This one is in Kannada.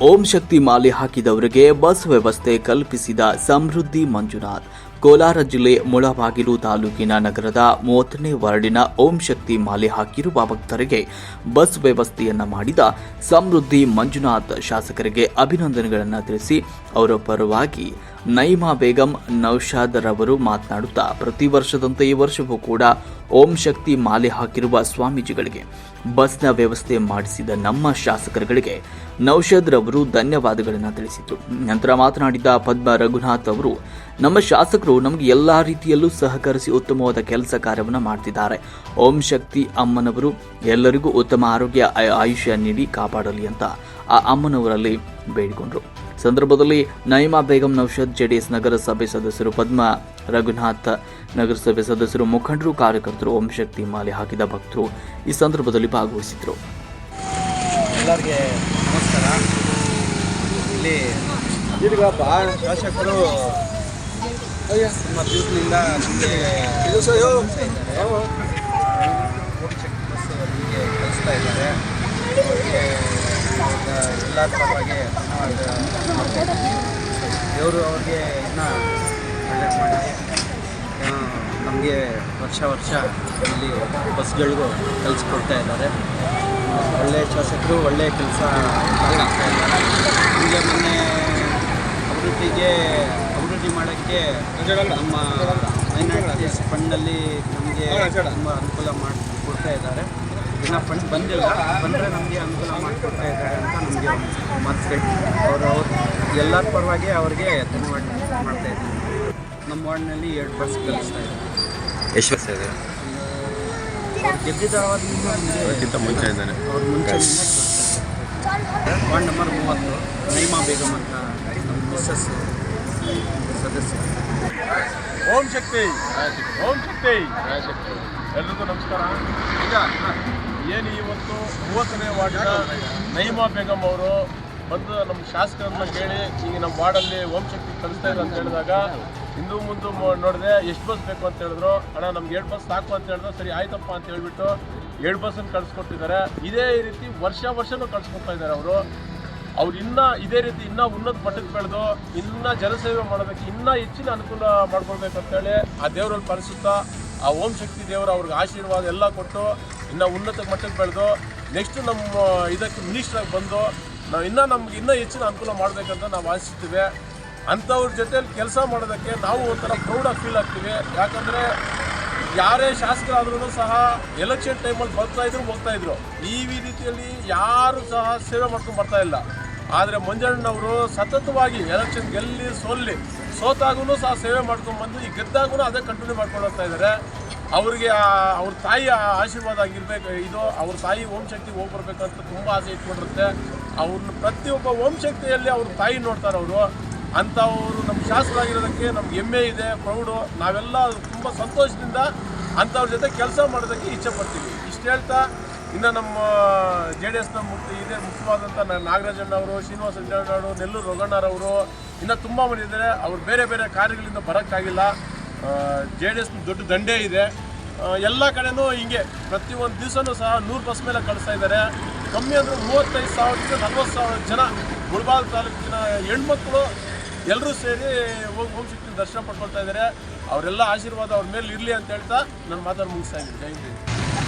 ಓಂ ಶಕ್ತಿ ಮಾಲೆ ಹಾಕಿದವರಿಗೆ ಬಸ್ ವ್ಯವಸ್ಥೆ ಕಲ್ಪಿಸಿದ ಸಮೃದ್ಧಿ ಮಂಜುನಾಥ್. ಕೋಲಾರ ಜಿಲ್ಲೆ ಮುಳಬಾಗಿಲು ತಾಲೂಕಿನ ನಗರದ ಮೂವತ್ತನೇ ವಾರ್ಡಿನ ಓಂ ಶಕ್ತಿ ಮಾಲೆ ಹಾಕಿರುವ ಭಕ್ತರಿಗೆ ಬಸ್ ವ್ಯವಸ್ಥೆಯನ್ನ ಮಾಡಿದ ಸಮೃದ್ಧಿ ಮಂಜುನಾಥ್. ಶಾಸಕರಿಗೆ ಅಭಿನಂದನೆಗಳನ್ನು ತಿಳಿಸಿ ಅವರ ಪರವಾಗಿ ನೈಮಾ ಬೇಗಂ, ನೌಶಾದ್ ರವರು ಮಾತನಾಡುತ್ತಾ, ಪ್ರತಿ ವರ್ಷದಂತೆ ಈ ವರ್ಷವೂ ಕೂಡ ಓಂ ಶಕ್ತಿ ಮಾಲೆ ಹಾಕಿರುವ ಸ್ವಾಮೀಜಿಗಳಿಗೆ ಬಸ್ನ ವ್ಯವಸ್ಥೆ ಮಾಡಿಸಿದ ನಮ್ಮ ಶಾಸಕರುಗಳಿಗೆ ನೌಷದ್ ರವರು ಧನ್ಯವಾದಗಳನ್ನು ತಿಳಿಸಿದರು ನಂತರ ಮಾತನಾಡಿದ ಪದ್ಮ ರಘುನಾಥ್ ಅವರು, ನಮ್ಮ ಶಾಸಕರು ನಮಗೆ ಎಲ್ಲಾ ರೀತಿಯಲ್ಲೂ ಸಹಕರಿಸಿ ಉತ್ತಮವಾದ ಕೆಲಸ ಕಾರ್ಯವನ್ನು ಮಾಡ್ತಿದ್ದಾರೆ. ಓಂ ಶಕ್ತಿ ಅಮ್ಮನವರು, ಎಲ್ಲರಿಗೂ ಉತ್ತಮ ಆರೋಗ್ಯ, ಆಯು- ಆಯುಷ್ಯ ನೀಡಿ ಕಾಪಾಡಲಿ ಅಂತ ಆ ಅಮ್ಮನವರಲ್ಲಿ ಬೇಡಿಕೊಂಡರು. ಸಂದರ್ಭದಲ್ಲಿ ನೈಮಾ ಬೇಗಂ ನೌಷದ್ ಜೆಡಿಎಸ್ ನಗರಸಭೆ ಸದಸ್ಯರು ಪದ್ಮ ರಘುನಾಥ್ ನಗರಸಭೆ ಸದಸ್ಯರು ಮುಖಂಡರು ಕಾರ್ಯಕರ್ತರು ಓಂಶಕ್ತಿ ಮಾಲೆ ಹಾಕಿದ ಭಕ್ತರು ಈ ಸಂದರ್ಭದಲ್ಲಿ ಭಾಗವಹಿಸಿದರು ಎಲ್ಲರಿಗೆ ನಮಸ್ಕಾರ. ಇಲ್ಲಿ ಶಾಸಕರು ತುಂಬ ದಿವಸದಿಂದ ನಮಗೆ ಶಕ್ತಿ ಬಸ್ ಅವರಿಗೆ ಕಳಿಸ್ತಾ ಇದ್ದಾರೆ. ಅವರಿಗೆ ಎಲ್ಲರ ಪರವಾಗಿ ದೇವರು ಅವ್ರಿಗೆ ಇನ್ನೂ ಒಳ್ಳೆಯದು ಮಾಡಿ ನಮಗೆ ವರ್ಷ ವರ್ಷ ಇಲ್ಲಿ ಬಸ್ಗಳಿಗೂ ಕಲಿಸ್ಕೊಡ್ತಾ ಇದ್ದಾರೆ. ಒಳ್ಳೆ ಶಾಸಕರು ಒಳ್ಳೆಯ ಕೆಲಸ ಮಾಡ್ತಾ ಇದ್ದಾರೆ. ಹೀಗೆ ಮೊನ್ನೆ ಅಭಿವೃದ್ಧಿಗೆ, ಅಭಿವೃದ್ಧಿ ಮಾಡೋಕ್ಕೆ ನಮ್ಮ ಮೈನಾರಿಟೀಸ್ ಫಂಡಲ್ಲಿ ನಮಗೆ ತುಂಬ ಅನುಕೂಲ ಮಾಡಿ, ಕೊಡ್ತಾ ಇದ್ದಾರೆ. ಇನ್ನು ಫಂಡ್ ಬಂದಿಲ್ಲ. ಬಂದರೆ ನಮಗೆ ಅನುಕೂಲ ಮಾಡಿಕೊಡ್ತಾ ಇದ್ದಾರೆ ಅಂತ ನಮಗೆ ಮಾತು ಅವರು ಅವ್ರು ಎಲ್ಲರ ಪರವಾಗಿ ಅವ್ರಿಗೆ ಧನ್ಯವಾದ ಮಾಡ್ತಾ ಇದ್ದೀನಿ. ನಮ್ಮ ವಾರ್ಡ್ನಲ್ಲಿ ಎರಡು ಬಸ್ ಕಲಿಸ್ತಾ ಇದ್ದಾರೆ. ಎಷ್ಟು ವರ್ಷ ಇದೆ? ಗೆದ್ದಿದ್ದಾಗಿಂತ ಮುಂಚೆ ಇದ್ದಾನೆ. ಅವ್ರ ಮುಂಚೆ ವಾರ್ಡ್ ನಂಬರ್ ಮೂವತ್ತು ನೈಮಾ ಬೇಗಮ್ ಅಂತ ನಮ್ಮ ಮಿಸ್ಸಸ್ ಸದಸ್ಯ. ಓಂ ಶಕ್ತಿ. ಓಂ ಶಕ್ತಿ. ಎಲ್ರಿಗೂ ನಮಸ್ಕಾರ. ಈಗ ಏನು ಇವತ್ತು ಮೂವತ್ತನೇ ವಾರ್ಡಿನ ನೈಮಾ ಬೇಗಮ್ ಅವರು ಬಂದು ನಮ್ಮ ಶಾಸಕರನ್ನ ಕೇಳಿ ಈಗ ನಮ್ಮ ವಾರ್ಡಲ್ಲಿ ಓಂ ಶಕ್ತಿ ಕಲಿಸ್ತಾ ಇಲ್ಲ ಅಂತ ಹೇಳಿದಾಗ, ಹಿಂದೂ ಮುಂದೆ ನೋಡಿದೆ, ಎಷ್ಟು ಬಸ್ ಬೇಕು ಅಂತ ಹೇಳಿದ್ರು. ಅಣ್ಣ, ನಮ್ಗೆ ಎರಡು ಬಸ್ ಸಾಕು ಅಂತ ಹೇಳಿದ್ರು, ಸರಿ ಆಯ್ತಪ್ಪ ಅಂತ ಹೇಳ್ಬಿಟ್ಟು ಎರಡು ಬಸ್ಸನ್ನು ಕಳಿಸ್ಕೊಟ್ಟಿದ್ದಾರೆ. ಇದೇ ರೀತಿ ವರ್ಷ ವರ್ಷನೂ ಕಳ್ಸ್ಕೊಡ್ತಾ ಇದ್ದಾರೆ ಅವರು. ಅವ್ರು ಇನ್ನ ಇದೇ ರೀತಿ ಇನ್ನ ಉನ್ನತ ಮಟ್ಟಕ್ಕೆ ಬೆಳೆದು, ಇನ್ನ ಜನಸೇವೆ ಮಾಡೋದಕ್ಕೆ ಇನ್ನ ಹೆಚ್ಚಿನ ಅನುಕೂಲ ಮಾಡ್ಕೊಳ್ಬೇಕು ಅಂತೇಳಿ ಆ ದೇವರಲ್ಲಿ ಪರಿಸುತ್ತಾ, ಆ ಓಂ ಶಕ್ತಿ ದೇವರ ಅವ್ರಿಗೆ ಆಶೀರ್ವಾದ ಎಲ್ಲ ಕೊಟ್ಟು ಇನ್ನ ಉನ್ನತ ಮಟ್ಟಕ್ಕೆ ಬೆಳೆದು ನೆಕ್ಸ್ಟ್ ನಮ್ಮ ಇದಕ್ಕೆ ಮಿನಿಸ್ಟ್ರಾಗಿ ಬಂದು ನಾವು ಇನ್ನೂ ನಮ್ಗೆ ಇನ್ನೂ ಹೆಚ್ಚಿನ ಅನುಕೂಲ ಮಾಡಬೇಕಂತ ನಾವು ಆಶಿಸ್ತೀವಿ. ಅಂಥವ್ರ ಜೊತೆಯಲ್ಲಿ ಕೆಲಸ ಮಾಡೋದಕ್ಕೆ ನಾವು ಒಂಥರ ಪ್ರೌಡಾಗಿ ಫೀಲ್ ಆಗ್ತೀವಿ. ಯಾಕಂದರೆ ಯಾರೇ ಶಾಸಕರಾದ್ರೂ ಸಹ ಎಲೆಕ್ಷನ್ ಟೈಮಲ್ಲಿ ಬರ್ತಾ ಇದ್ರು, ಹೋಗ್ತಾ ಇದ್ರು. ಈ ರೀತಿಯಲ್ಲಿ ಯಾರು ಸಹ ಸೇವೆ ಮಾಡ್ಕೊಂಡು ಬರ್ತಾ ಇಲ್ಲ. ಆದರೆ ಮಂಜಣ್ಣನವರು ಸತತವಾಗಿ ಎಲೆಕ್ಷನ್ ಗೆಲ್ಲಿ ಸೋಲ್ಲಿ ಸೋತಾಗೂ ಸಹ ಸೇವೆ ಮಾಡ್ಕೊಂಡು ಬಂದು ಈ ಗೆದ್ದಾಗೂ ಅದೇ ಕಂಟಿನ್ಯೂ ಮಾಡ್ಕೊಂಡು ಹೋಗ್ತಾ ಇದ್ದಾರೆ ಅವ್ರಿಗೆ ಅವ್ರ ತಾಯಿ ಆಶೀರ್ವಾದ ಆಗಿರ್ಬೇಕು. ಇದು ಅವ್ರ ತಾಯಿ ಓಂ ಶಕ್ತಿ ಹೋಗಿ ಬರ್ಬೇಕಂತ ತುಂಬ ಆಸೆ ಇಟ್ಕೊಂಡಿರುತ್ತೆ. ಅವ್ರನ್ನ ಪ್ರತಿಯೊಬ್ಬ ಓಂ ಶಕ್ತಿಯಲ್ಲಿ ಅವ್ರ ತಾಯಿ ನೋಡ್ತಾರೆ ಅವರು. ಅಂಥವರು ನಮ್ಮ ಶಾಸ್ತ್ರ ಆಗಿರೋದಕ್ಕೆ ನಮ್ಗೆ ಹೆಮ್ಮೆ ಇದೆ, ಪ್ರೌಢು. ನಾವೆಲ್ಲ ತುಂಬ ಸಂತೋಷದಿಂದ ಅಂಥವ್ರ ಜೊತೆ ಕೆಲಸ ಮಾಡೋದಕ್ಕೆ ಇಚ್ಛೆ ಪಡ್ತೀವಿ. ಇಷ್ಟು ಹೇಳ್ತಾ, ಇನ್ನು ನಮ್ಮ ಜೆ ಡಿ ಎಸ್ನ ಮುಖ್ಯ ಇದೇ. ಮುಖ್ಯವಾದಂಥ ನಾಗರಾಜಣ್ಣವರು, ಶ್ರೀನಿವಾಸ ನೆಲ್ಲೂರು ರೋಗಣ್ಣರವರು. ಇನ್ನೂ ತುಂಬ ಮಂದಿ ಇದ್ದಾರೆ ಅವ್ರು ಬೇರೆ ಬೇರೆ ಕಾರ್ಯಗಳಿಂದ ಬರೋಕ್ಕಾಗಿಲ್ಲ. ಜೆ ಡಿ ಎಸ್ ದೊಡ್ಡ ದಂಡೇ ಇದೆ. ಎಲ್ಲ ಕಡೆನೂ ಹಿಂಗೆ ಪ್ರತಿಯೊಂದು ದಿವಸನೂ ಸಹ ನೂರು ಬಸ್ ಮೇಲೆ ಕಳಿಸ್ತಾ ಇದ್ದಾರೆ. ಕಮ್ಮಿ ಅಂದರೆ ಮೂವತ್ತೈದು ಸಾವಿರದಿಂದ ನಲ್ವತ್ತು ಸಾವಿರ ಜನ ಮುಳಬಾಲ್ ತಾಲೂಕಿನ ಹೆಣ್ಮಕ್ಳು ಎಲ್ಲರೂ ಸೇರಿ ಓಂ ಓಂ ಶಕ್ತಿ ದರ್ಶನ ಪಡ್ಕೊಳ್ತಾ ಇದ್ದಾರೆ. ಅವರೆಲ್ಲ ಆಶೀರ್ವಾದ ಅವ್ರ ಮೇಲೆ ಇರಲಿ ಅಂತ ಹೇಳ್ತಾ ನನ್ನ ಮಾತನ್ನು ಮುಗಿಸ್ತಾ ಇದ್ದೀನಿ. ಜೈ ಹಿಂದ್.